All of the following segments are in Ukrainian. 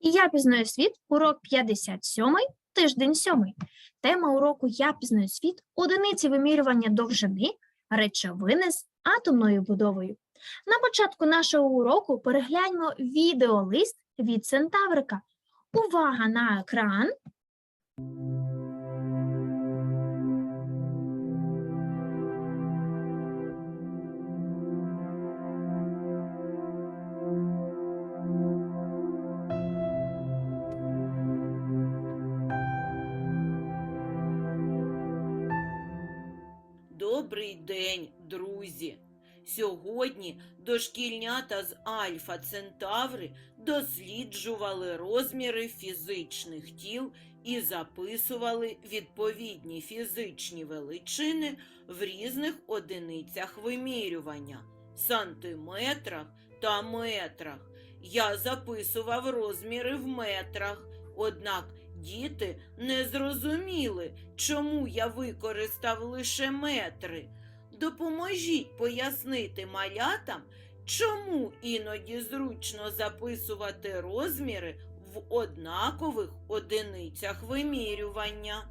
Я пізнаю світ, урок 57, тиждень 7. Тема уроку Я пізнаю світ, одиниці вимірювання довжини, речовини з атомною будовою. На початку нашого уроку перегляньмо відеолист від Центаврика. Увага на екран. Добрий день, друзі! Сьогодні дошкільнята з Альфа Центаври досліджували розміри фізичних тіл і записували відповідні фізичні величини в різних одиницях вимірювання сантиметрах та метрах. Я записував розміри в метрах, однак діти не зрозуміли, чому я використав лише метри. Допоможіть пояснити малятам, чому іноді зручно записувати розміри в однакових одиницях вимірювання.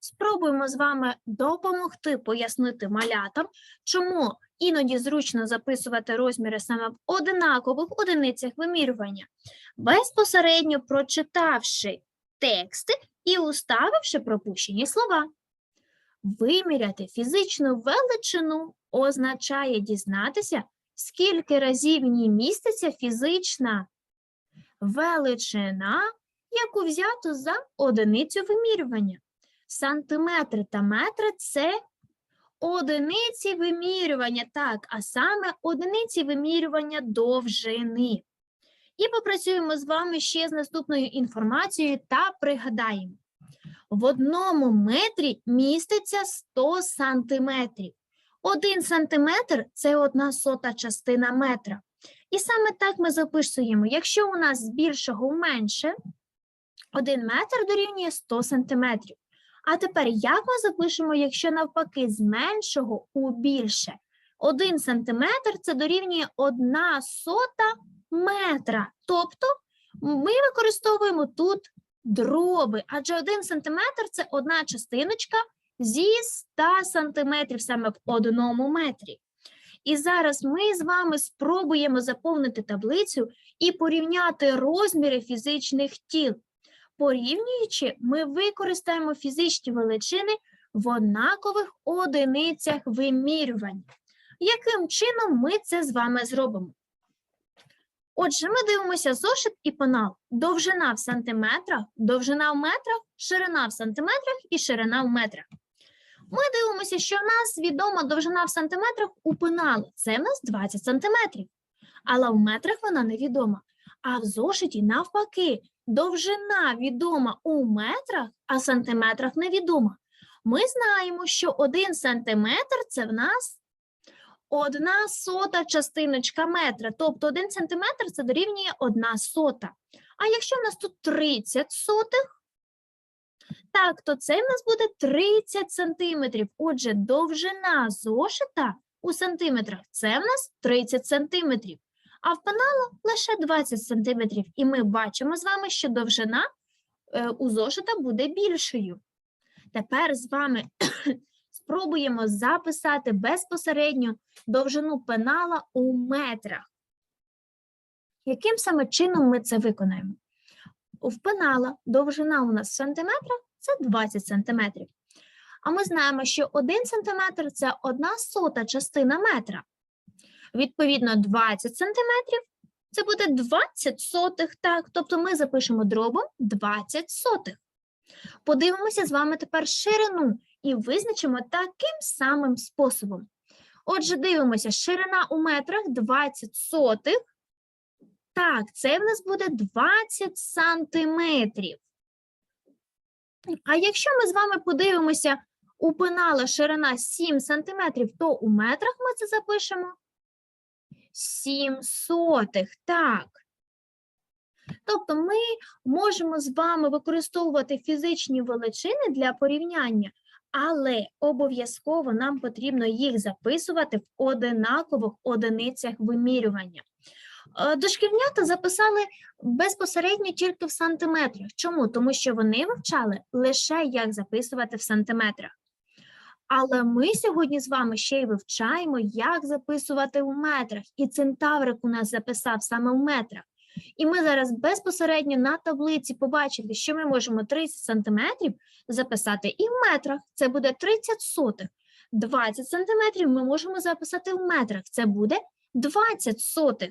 Спробуємо з вами допомогти пояснити малятам, чому іноді зручно записувати розміри саме в одинакових одиницях вимірювання, безпосередньо прочитавши тексти і уставивши пропущені слова. Виміряти фізичну величину означає дізнатися, скільки разів в ній міститься фізична величина, яку взято за одиницю вимірювання. Сантиметри та метри це одиниці вимірювання, так, а саме одиниці вимірювання довжини. І попрацюємо з вами ще з наступною інформацією та пригадаємо. В одному метрі міститься 100 сантиметрів. Один сантиметр – це одна сота частина метра. І саме так ми записуємо, якщо у нас з більшого в менше, один метр дорівнює 100 сантиметрів. А тепер як ми запишемо, якщо навпаки з меншого у більше? Один сантиметр це дорівнює одна сота метра. Тобто ми використовуємо тут дроби, адже один сантиметр це одна частиночка зі 100 сантиметрів саме в одному метрі. І зараз ми з вами спробуємо заповнити таблицю і порівняти розміри фізичних тіл. Порівнюючи, ми використаємо фізичні величини в однакових одиницях вимірювання. Яким чином ми це з вами зробимо? Отже, ми дивимося зошит і пенал. Довжина в сантиметрах, довжина в метрах, ширина в сантиметрах і ширина в метрах. Ми дивимося, що в нас відома довжина в сантиметрах у пеналу. Це в нас 20 сантиметрів. Але в метрах вона невідома. А в зошиті навпаки, довжина відома у метрах, а в сантиметрах невідома. Ми знаємо, що 1 сантиметр це в нас одна сота частиночка метра, тобто 1 сантиметр це дорівнює 1 сота. А якщо в нас тут 30 сотих, так, то це в нас буде 30 сантиметрів. Отже, довжина зошита у сантиметрах це в нас 30 сантиметрів, а в пеналу лише 20 сантиметрів. І ми бачимо з вами, що довжина е, у зошита буде більшою. Тепер з вами спробуємо записати безпосередньо довжину пенала у метрах. Яким саме чином ми це виконаємо? В пенала довжина у нас в це 20 сантиметрів. А ми знаємо, що 1 сантиметр – це одна сота частина метра. Відповідно, 20 сантиметрів – це буде 20 сотих, так? Тобто ми запишемо дробом 20 сотих. Подивимося з вами тепер ширину і визначимо таким самим способом. Отже, дивимося, ширина у метрах 20 сотих. Так, це в нас буде 20 сантиметрів. А якщо ми з вами подивимося, у пенала ширина 7 сантиметрів, то у метрах ми це запишемо 7 сотих, так. Тобто ми можемо з вами використовувати фізичні величини для порівняння, але обов'язково нам потрібно їх записувати в одинакових одиницях вимірювання. Е, Дошкільнята записали безпосередньо тільки в сантиметрах. Чому? Тому що вони вивчали лише як записувати в сантиметрах. Але ми сьогодні з вами ще й вивчаємо, як записувати у метрах. І центаврик у нас записав саме в метрах. І ми зараз безпосередньо на таблиці побачили, що ми можемо 30 сантиметрів записати і в метрах. Це буде 30 сотих. 20 сантиметрів ми можемо записати в метрах. Це буде 20 сотих.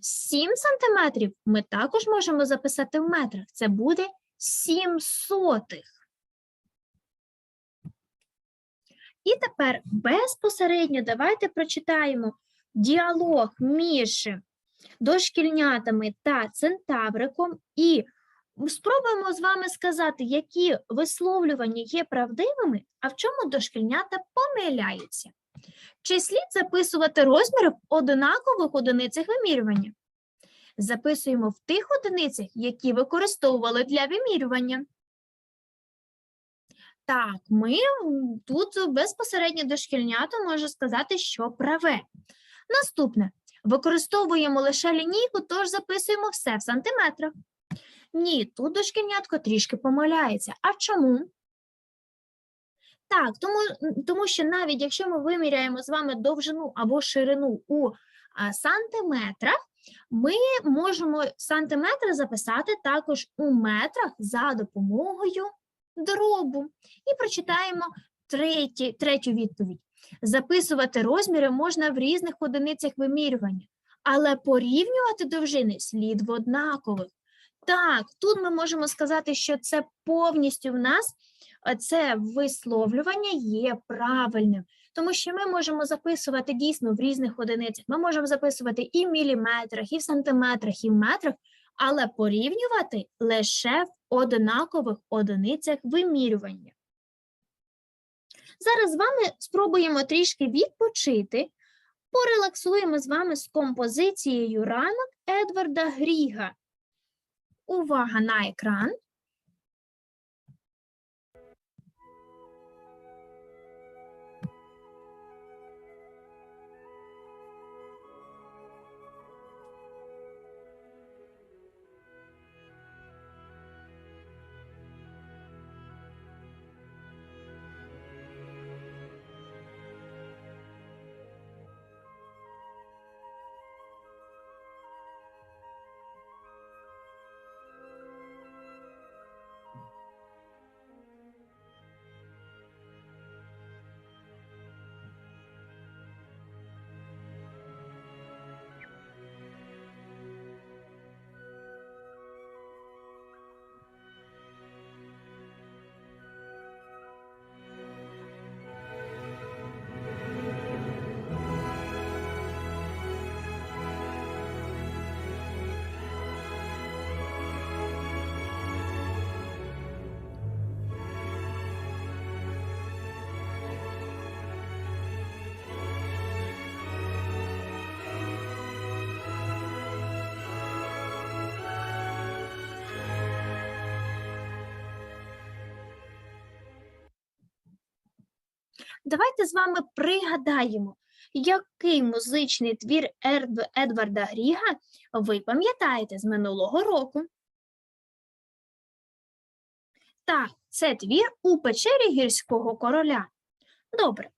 7 сантиметрів ми також можемо записати в метрах. Це буде 7 сотих. І тепер безпосередньо давайте прочитаємо діалог між дошкільнятами та центавриком і спробуємо з вами сказати, які висловлювання є правдивими, а в чому дошкільнята помиляються. Чи слід записувати розміри в одинакових одиницях вимірювання? Записуємо в тих одиницях, які використовували для вимірювання. Так, ми тут безпосередньо дошкільнята може сказати, що праве. Наступне. Використовуємо лише лінійку, тож записуємо все в сантиметрах. Ні, тут дошкільнятко трішки помиляється. А чому? Так, тому, тому що навіть якщо ми виміряємо з вами довжину або ширину у а, сантиметрах, ми можемо сантиметри записати також у метрах за допомогою дробу. І прочитаємо треті, третю відповідь. Записувати розміри можна в різних одиницях вимірювання, але порівнювати довжини слід в однакових. Так, тут ми можемо сказати, що це повністю в нас е, це висловлювання є правильним, тому що ми можемо записувати дійсно в різних одиницях. Ми можемо записувати і в міліметрах, і в сантиметрах, і в метрах, але порівнювати лише в однакових одиницях вимірювання. Зараз з вами спробуємо трішки відпочити, порелаксуємо з вами з композицією ранок Едварда Гріга. Увага на екран. Давайте з вами пригадаємо, який музичний твір Едварда Гріга ви пам'ятаєте з минулого року. Так, це твір у печері гірського короля. Добре.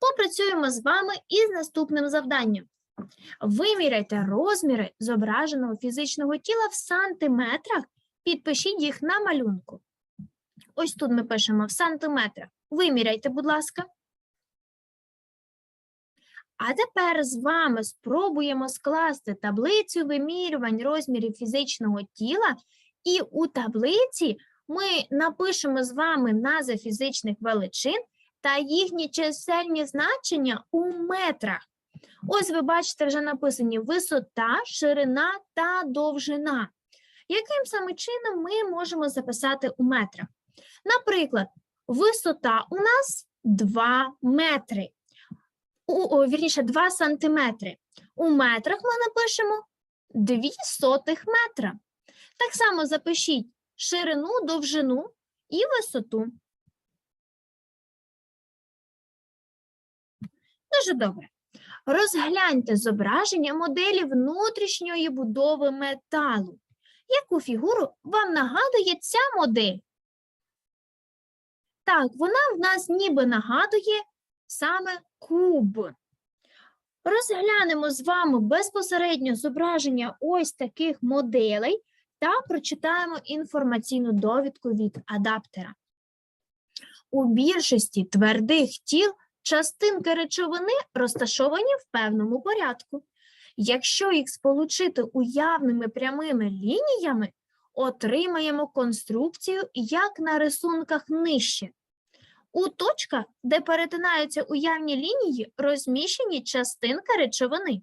Попрацюємо з вами із наступним завданням. Виміряйте розміри зображеного фізичного тіла в сантиметрах, підпишіть їх на малюнку. Ось тут ми пишемо в сантиметрах. Виміряйте, будь ласка. А тепер з вами спробуємо скласти таблицю вимірювань розмірів фізичного тіла, і у таблиці ми напишемо з вами назви фізичних величин та їхні чисельні значення у метрах. Ось ви бачите, вже написані висота, ширина та довжина. Яким саме чином ми можемо записати у метрах? Наприклад, висота у нас 2 метри. У, вірніше, 2 сантиметри. У метрах ми напишемо 2 сотих метра. Так само запишіть ширину, довжину і висоту. Дуже добре. Розгляньте зображення моделі внутрішньої будови металу. Яку фігуру вам нагадує ця модель? Так, вона в нас ніби нагадує саме куб. Розглянемо з вами безпосередньо зображення ось таких моделей та прочитаємо інформаційну довідку від адаптера. У більшості твердих тіл частинки речовини розташовані в певному порядку. Якщо їх сполучити уявними прямими лініями, отримаємо конструкцію, як на рисунках нижче. У точках, де перетинаються уявні лінії, розміщені частинки речовини.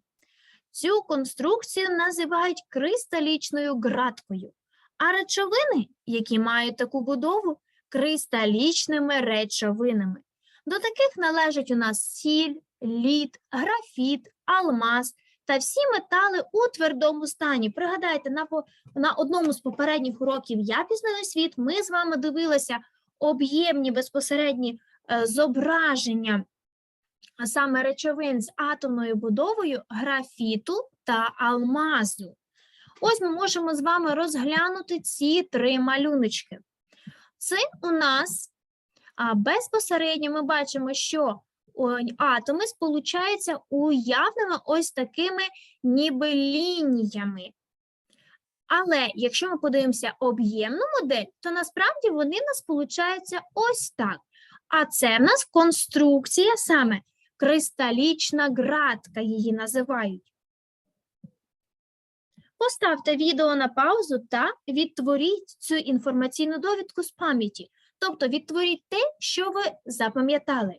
Цю конструкцію називають кристалічною ґраткою, а речовини, які мають таку будову, кристалічними речовинами. До таких належать у нас сіль, лід, графіт, алмаз та всі метали у твердому стані. Пригадайте, на, на одному з попередніх уроків «Я пізнаю світ» ми з вами дивилися об'ємні безпосередні е, зображення саме речовин з атомною будовою графіту та алмазу. Ось ми можемо з вами розглянути ці три малюночки. Це у нас безпосередньо ми бачимо, що атоми сполучаються уявними ось такими ніби лініями. Але якщо ми подивимося об'ємну модель, то насправді вони в нас сполучаються ось так. А це в нас конструкція саме кристалічна ґратка її називають. Поставте відео на паузу та відтворіть цю інформаційну довідку з пам'яті, тобто відтворіть те, що ви запам'ятали.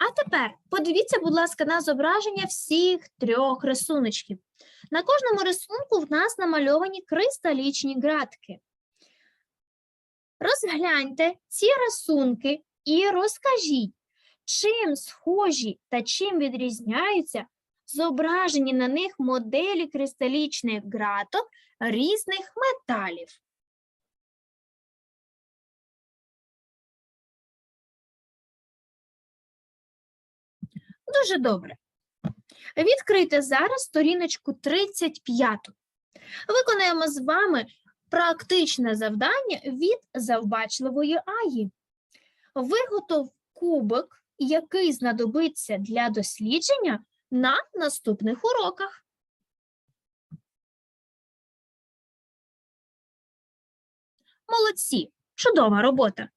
А тепер подивіться, будь ласка, на зображення всіх трьох рисуночків. На кожному рисунку в нас намальовані кристалічні ґратки. Розгляньте ці рисунки і розкажіть, чим схожі та чим відрізняються зображені на них моделі кристалічних ґраток різних металів. Дуже добре. Відкрийте зараз сторіночку 35. Виконаємо з вами практичне завдання від завбачливої Аї. Виготов кубик, який знадобиться для дослідження на наступних уроках. Молодці! Чудова робота!